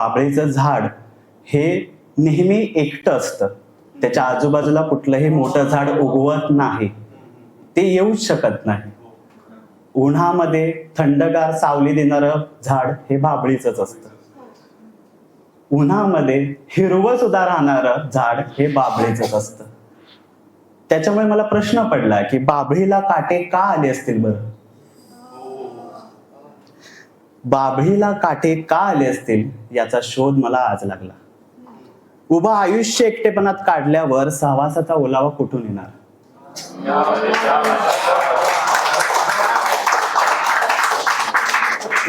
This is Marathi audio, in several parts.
बाभळीचं झाड हे नेहमी एकटं असतं. त्याच्या आजूबाजूला कुठलंही मोठं झाड उगवत नाही. ते येऊच शकत नाही. उन्हामध्ये थंडगार सावली देणारं झाड हे बाबळीचंच असतं. उन्हामध्ये हिरवं सुद्धा राहणारं झाड हे बाबळीचंच असतं. त्याच्यामुळे मला प्रश्न पडला की बाबळीला काटे का आले असतील बरं? बाभळीला काटे का आले असतील याचा शोध मला आज लागला. उभा आयुष्य एकटेपणात काढल्यावर सहवासाचा ओलावा कुठून येणार?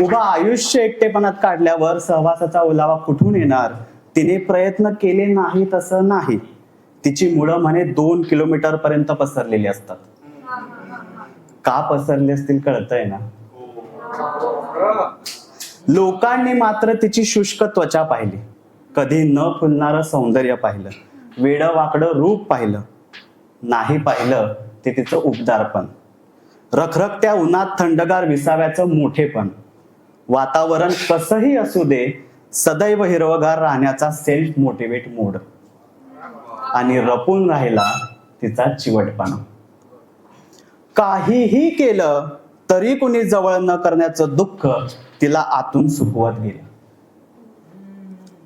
उभा आयुष्य एकटेपणात काढल्यावर सहवासाचा ओलावा कुठून येणार? तिने प्रयत्न केले नाही तसं नाही. तिची मुळं म्हणे दोन किलोमीटर पर्यंत पसरलेली असतात. का पसरले असतील कळतंय ना? लोकांनी मात्र तिची शुष्क त्वचा पाहिली. कधी न फुलणारं सौंदर्य पाहिलं. वेड वाकडं रूप पाहिलं. नाही पाहिलं ते तिचं उबदारपण. रखरखत्या उन्हात थंडगार विसाव्याचं मोठेपण. वातावरण कसंही असू दे सदैव हिरवगार राहण्याचा सेल्फ मोटिवेट मोड. आणि रपून राहिला तिचा चिवटपणा. काहीही केलं तरी कुणी जवळ न करण्याचं दुःख तिला आतून सुखवत गेलं.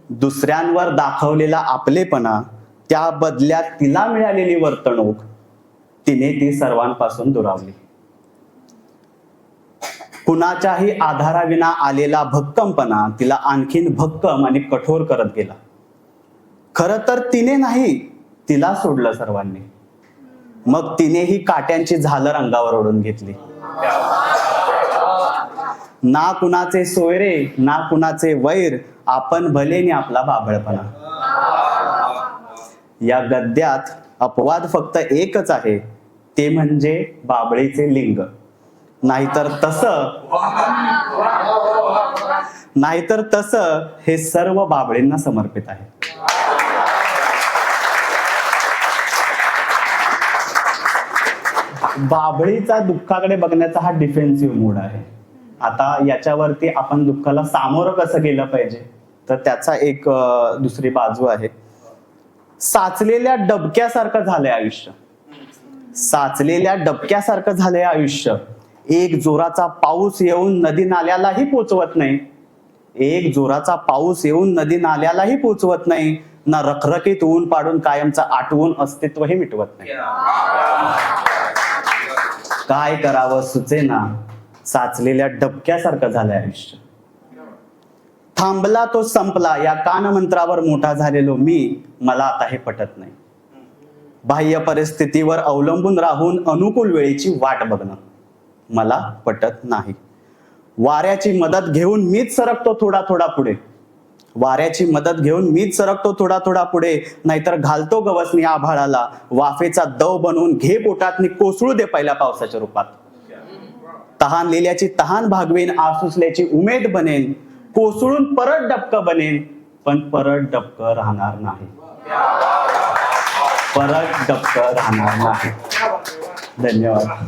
दुसऱ्यांवर दाखवलेला आपलेपणा त्या बदल्यात तिला मिळालेली वर्तणूक तिने ती सर्वांपासून दुरावली. कुणाच्याही आधाराविना आलेला भक्कमपणा तिला आणखीन भक्कम आणि कठोर करत गेला. खर तर तिने नाही तिला सोडलं सर्वांनी. मग तिनेही काट्यांची झालर अंगावर ओढून घेतली. ना कुणाचे सोयरे ना कुणाचे वैर आपण भलेने आपला बाबळपणा या गद्यात अपवाद फक्त एकच आहे ते म्हणजे बाबळीचे लिंग. नाहीतर तस नाहीतर तस हे सर्व बाबळींना समर्पित आहे. बाबळीचा दुःखाकडे बघण्याचा हा डिफेन्सिव्ह मूड आहे. आता याच्यावरती आपण दुःखाला सामोरं कसं गेलं पाहिजे? तर त्याचा एक दुसरी बाजू आहे. साचलेल्या डबक्यासारखं झालंय आयुष्य. साचलेल्या डबक्यासारखं झालंय आयुष्य. एक जोराचा पाऊस येऊन नदी नाल्यालाही पोचवत नाही. एक जोराचा पाऊस येऊन नदी नाल्यालाही पोचवत नाही. ना रखरखीत ऊन पाडून कायमचा आटवून अस्तित्वही मिटवत नाही. काय करावं सुचेना. साचलेल्या डबक्यासारखं झालंय आयुष्य. थांबला तो संपला या कानमंत्रावर मोठा झालेलो मी मला आता हे पटत नाही. बाह्य परिस्थितीवर अवलंबून राहून अनुकूल वेळेची वाट बघणं मला पटत नाही. वाऱ्याची मदत घेऊन मीच सरकतो थोडा थोडा पुढे. वाऱ्याची मदत घेऊन मीच सरकतो थोडा थोडा पुढे नाहीतर घालतो गवसनी आभाळाला. वाफेचा दव बनवून घे पोटात कोसळू दे पहिल्या पावसाच्या रूपात. तहान लिहिल्याची तहान भागवेन आसुसल्याची उमेद बनेन. कोसळून परत डबक बनेन पण परत डबक राहणार नाही. परत डबक राहणार नाही. धन्यवाद.